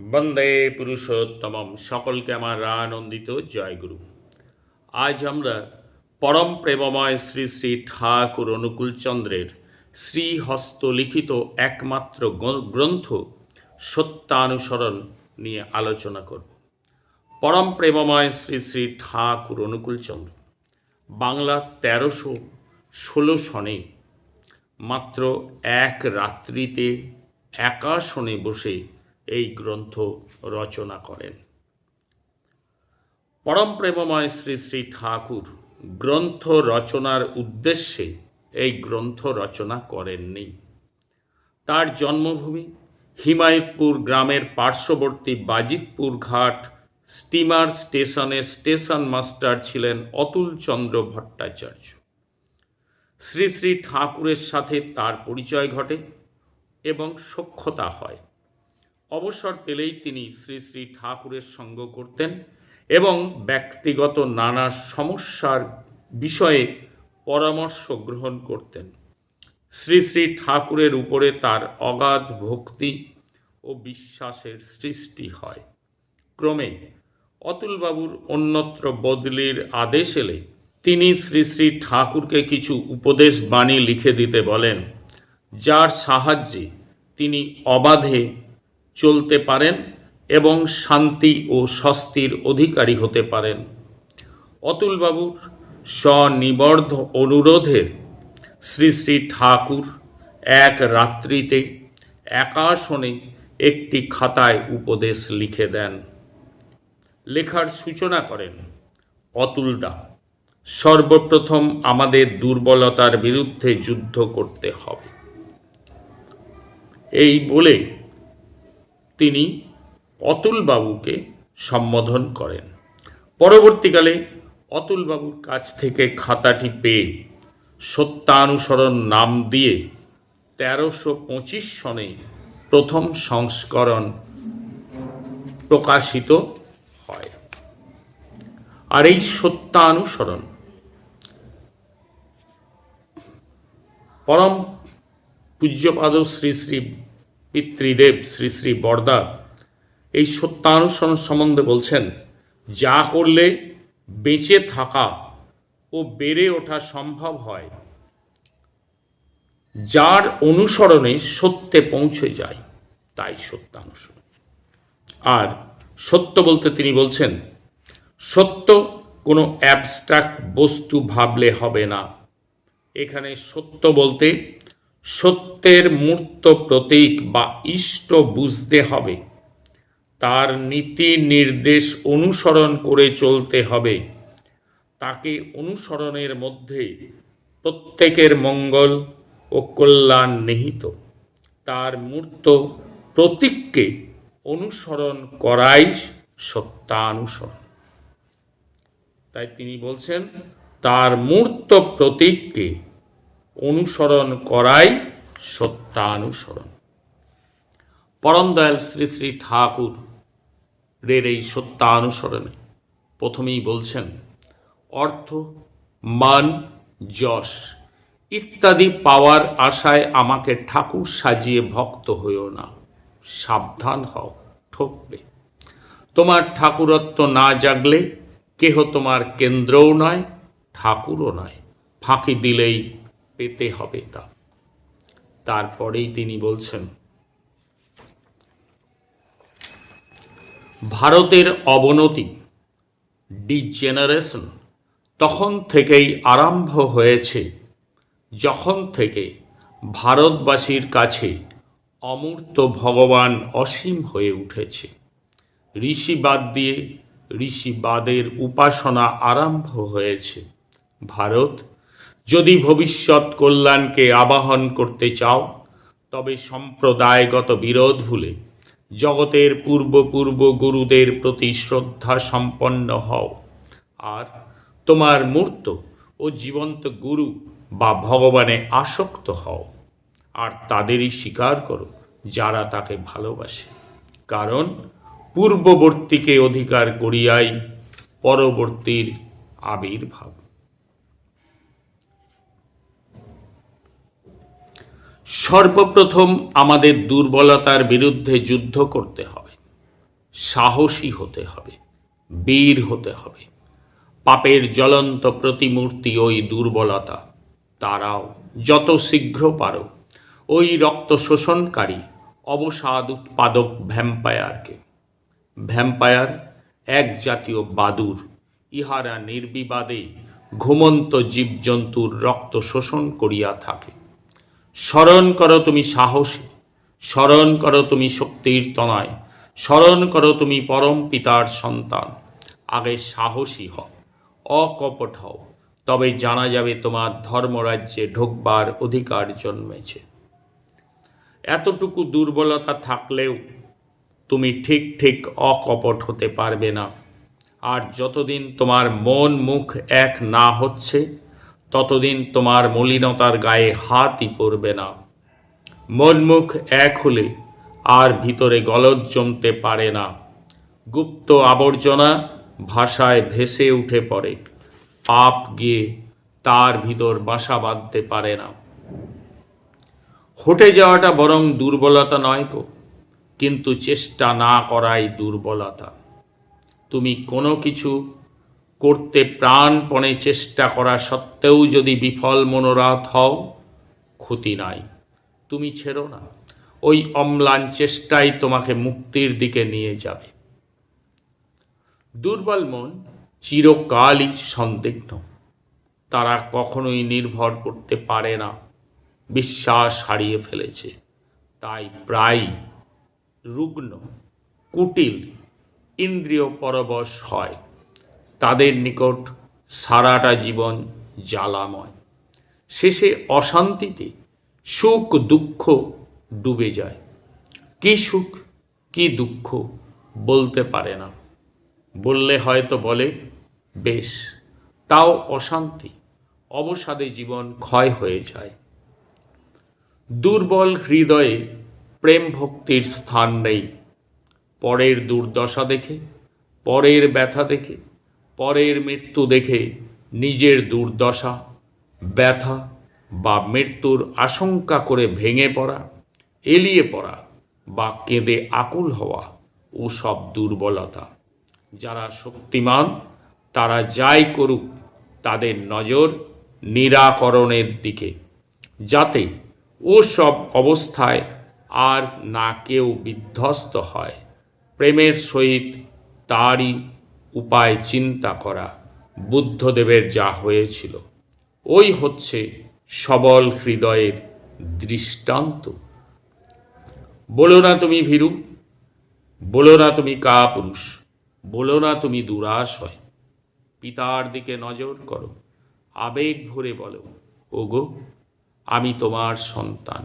বন্দে পুরুষোত্তমম। সকলকে আমার আনন্দিত। জয়গুরু আজ আমরা পরম প্রেমময় শ্রী শ্রী ঠাকুর অনুকূলচন্দ্রের শ্রীহস্ত লিখিত একমাত্র গ্রন্থ সত্যানুসরণ নিয়ে আলোচনা করব। পরম প্রেমময় শ্রী শ্রী ঠাকুর অনুকূলচন্দ্র বাংলা তেরোশো ষোলো সনে মাত্র এক রাত্রিতে একাশনে বসে এই গ্রন্থ রচনা করেন। পরম প্রেমময় শ্রী শ্রী ঠাকুর গ্রন্থ রচনার উদ্দেশ্যে এই গ্রন্থ রচনা করেননি। তার জন্মভূমি হিমায়তপুর গ্রামের পার্শ্ববর্তী বাজিতপুর ঘাট স্টিমার স্টেশনে স্টেশন মাস্টার ছিলেন অতুলচন্দ্র ভট্টাচার্য। শ্রী শ্রী ঠাকুরের সাথে তার পরিচয় ঘটে এবং সখ্যতা হয়। অবসর পেলেই তিনি শ্রী শ্রী ঠাকুরের সঙ্গ করতেন এবং ব্যক্তিগত নানা সমস্যার বিষয়ে পরামর্শ গ্রহণ করতেন। শ্রী শ্রী ঠাকুরের উপরে তার অগাধ ভক্তি ও বিশ্বাসের সৃষ্টি হয়। ক্রমে অতুলবাবুর অন্যত্র বদলির আদেশ এলে তিনি শ্রী শ্রী ঠাকুরকে কিছু উপদেশ বাণী লিখে দিতে বলেন, যার সাহায্যে তিনি অবাধে চলতে পারেন এবং শান্তি ও স্বস্তির অধিকারী হতে পারেন। অতুলবাবুর স্বনিবর্ধ অনুরোধে শ্রী শ্রী ঠাকুর এক রাত্রিতে একাশনে একটি খাতায় উপদেশ লিখে দেন। লেখার সূচনা করেন অতুলদা সর্বপ্রথম আমাদের দুর্বলতার বিরুদ্ধে যুদ্ধ করতে হবে। এই বলে তিনি অতুলবাবুকে সম্বোধন করেন। পরবর্তীকালে অতুলবাবুর কাছ থেকে খাতাটি পেয়ে সত্যানুসরণ নাম দিয়ে তেরোশো পঁচিশ সনে প্রথম সংস্করণ প্রকাশিত হয়। আর এই সত্যানুসরণ পরম পূজ্যপাদ শ্রী শ্রী পিতৃদেব শ্রী শ্রী বরদা এই সত্যানুসরণ সম্বন্ধে বলছেন, যা করলে বেঁচে থাকা ও বেড়ে ওঠা সম্ভব হয়, যার অনুসরণে সত্যে পৌঁছে যায়, তাই সত্যানুসরণ। আর সত্য বলতে তিনি বলছেন, সত্য কোনো অ্যাবস্ট্রাক্ট বস্তু ভাবলে হবে না। এখানে সত্য বলতে সত্যের মূর্ত প্রতীক বা ইষ্ট বুঝতে হবে। তার নীতি নির্দেশ অনুসরণ করে চলতে হবে। তাকে অনুসরণের মধ্যে প্রত্যেকের মঙ্গল ও কল্যাণ নিহিত। তার মূর্ত প্রতীককে অনুসরণ করাই সত্যানুসরণ। তাই তিনি বলছেন, তার মূর্ত প্রতীককে অনুসরণ করাই সত্যানুসরণ। পরম দয়াল শ্রী শ্রী ঠাকুর রের এই সত্যানুসরণে প্রথমেই বলছেন, অর্থ, মান, যশ ইত্যাদি পাওয়ার আশায় আমাকে ঠাকুর সাজিয়ে ভক্ত হইও না, সাবধান হও, ঠকবে। তোমার ঠাকুরত্ব না জাগলে কেহ তোমার কেন্দ্রও নয়, ঠাকুরও নয়, ফাঁকি দিলেই পেতে হবে তা। তারপরেই তিনি বলছেন, ভারতের অবনতি ডিজেনারেশন তখন থেকেই আরম্ভ হয়েছে যখন থেকে ভারতবাসীর কাছে অমূর্ত ভগবান অসীম হয়ে উঠেছে। ঋষিবাদ দিয়ে ঋষিবাদের উপাসনা আরম্ভ হয়েছে। ভারত যদি ভবিষ্যৎ কল্যাণকে আবাহন করতে চাও, তবে সম্প্রদায়গত বিরোধ ভুলে জগতের পূর্ব পূর্ব গুরুদের প্রতি শ্রদ্ধা সম্পন্ন হও। আর তোমার মূর্ত ও জীবন্ত গুরু বা ভগবানে আসক্ত হও। আর তাদেরই স্বীকার করো যারা তাকে ভালোবাসে। কারণ পূর্ববর্তীকে অধিকার করিয়াই পরবর্তীর আবির্ভাব। সর্বপ্রথম আমাদের দুর্বলতার বিরুদ্ধে যুদ্ধ করতে হবে। সাহসী হতে হবে, বীর হতে হবে। পাপের জ্বলন্ত প্রতিমূর্তি ওই দুর্বলতা, তারাও যত শীঘ্র পারো, ওই রক্ত শোষণকারী অবসাদ উৎপাদক ভ্যাম্পায়ারকে। ভ্যাম্পায়ার এক জাতীয় বাদুর, ইহারা নির্বিবাদে ঘুমন্ত জীবজন্তুর রক্ত শোষণ করিয়া থাকে। স্মরণ করো তুমি সাহসী স্মরণ করো তুমি শক্তির তনয় স্মরণ করো তুমি পরম পিতার সন্তান। আগে সাহসী হও, অকপট হও, তবে জানা যাবে তোমার ধর্মরাজ্যে ঢোকবার অধিকার জন্মেছে। এতটুকু দুর্বলতা থাকলেও তুমি ঠিক ঠিক অকপট হতে পারবে না। আর যতদিন তোমার মন মুখ এক না হচ্ছে ততদিন তোমার মলিনতার গায়ে হাতই পড়বে না। মনমুখ এক হলে আর ভিতরে গলদ জমতে পারে না। গুপ্ত আবর্জনা ভাষায় ভেসে উঠে পড়ে। পাপ গিয়ে তার ভিতর বাসা বাঁধতে পারে না। হটে যাওয়াটা বরং দুর্বলতা নয় কো, কিন্তু চেষ্টা না করাই দুর্বলতা। তুমি কোনো কিছু করতে প্রাণপণে চেষ্টা করা সত্ত্বেও যদি বিফল মনোরাত হও, ক্ষতি নাই। তুমি ছেড়ো না। ওই অম্লান চেষ্টাই তোমাকে মুক্তির দিকে নিয়ে যাবে। দুর্বল মন চিরকালই সন্দিগ্ধ তারা কখনোই নির্ভর করতে পারে না। বিশ্বাস হারিয়ে ফেলেছে। তাই প্রায় রুগ্ন, কুটিল ইন্দ্রিয় পরবশ হয়। তাদের নিকট সারাটা জীবন জ্বালাময়। শেষে অশান্তিতে সুখ, দুঃখ ডুবে যায়। কি সুখ, কি দুঃখ বলতে পারে না। বললে হয়তো বলে, বেশ, তাও অশান্তি, অবসাদে জীবন ক্ষয় হয়ে যায়। দুর্বল হৃদয়ে প্রেম ভক্তির স্থান নেই। পরের দুর্দশা দেখে, পরের ব্যথা দেখে পরের মৃত্যু দেখে নিজের দুর্দশা, ব্যথা বা মৃত্যুর আশঙ্কা করে ভেঙে পড়া, এলিয়ে পড়া বা কেঁদে আকুল হওয়া ও সব দুর্বলতা। যারা শক্তিমান, তারা যাই করুক, তাদের নজর নিরাকরণের দিকে, যাতে ও সব অবস্থায় আর না কেউ বিধ্বস্ত হয়। প্রেমের সহিত তারই উপায় চিন্তা করা, বুদ্ধদেবের যা হয়েছিল। ওই হচ্ছে সবল হৃদয়ের দৃষ্টান্ত। বলো না তুমি ভীরু, বলো না তুমি কা পুরুষ বলো না তুমি দুরাশয়। পিতার দিকে নজর করো, আবেগ ভরে বলো, ওগো, আমি তোমার সন্তান,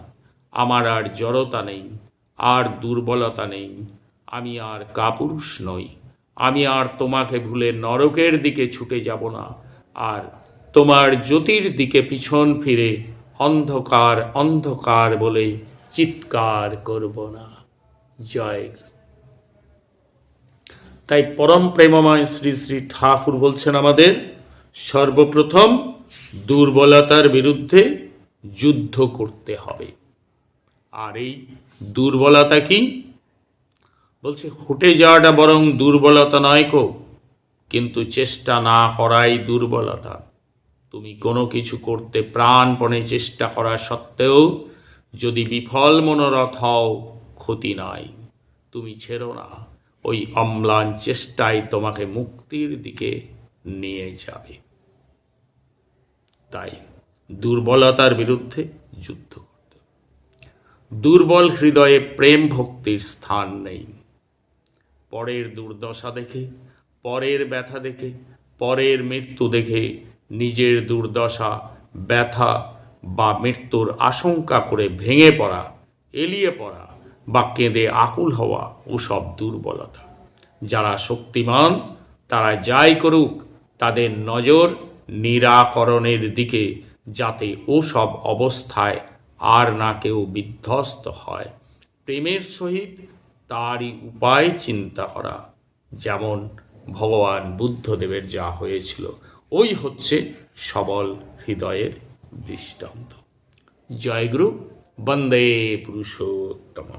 আমার আর জড়তা নেই, আর দুর্বলতা নেই, আমি আর কাপুরুষ নই। আমি আর তোমাকে ভুলে নরকের দিকে ছুটে যাব না। আর তোমার জ্যোতির দিকে পিছন ফিরে অন্ধকার অন্ধকার বলে চিৎকার করব না। জয় তাই পরম প্রেমময় শ্রী শ্রী ঠাকুর বলছেন আমাদের, সর্বপ্রথম দুর্বলতার বিরুদ্ধে যুদ্ধ করতে হবে। আর এই দুর্বলতা কি? বলছে হুটে যাওয়াটা বরং দুর্বলতা নয় কো। কিন্তু চেষ্টা না করাই দুর্বলতা। তুমি কোনো কিছু করতে প্রাণপণে চেষ্টা করা সত্ত্বেও যদি বিফল মনোরথ হও, ক্ষতি নাই। তুমি ছেড়ো না, ওই অম্লান চেষ্টাই তোমাকে মুক্তির দিকে নিয়ে যাবে। তাই দুর্বলতার বিরুদ্ধে যুদ্ধ করতে দুর্বল হৃদয়ে প্রেম ভক্তির স্থান নেই। পরের দুর্দশা দেখে, পরের ব্যথা দেখে, পরের মৃত্যু দেখে নিজের দুর্দশা, ব্যথা বা মৃত্যুর আশঙ্কা করে ভেঙে পড়া, এলিয়ে পড়া বা কেঁদে আকুল হওয়া ওসব দুর্বলতা। যারা শক্তিমান, তারা যাই করুক, তাদের নজর নিরাকরণের দিকে যাতে ওসব অবস্থায় আর না কেউ বিধ্বস্ত হয়। প্রেমের সহিত তারই উপায় চিন্তা করা, যেমন ভগবান বুদ্ধদেবের যা হয়েছিল, ওই হচ্ছে সবল হৃদয়ের দৃষ্টান্ত। জয়গুরু বন্দে পুরুষোত্তম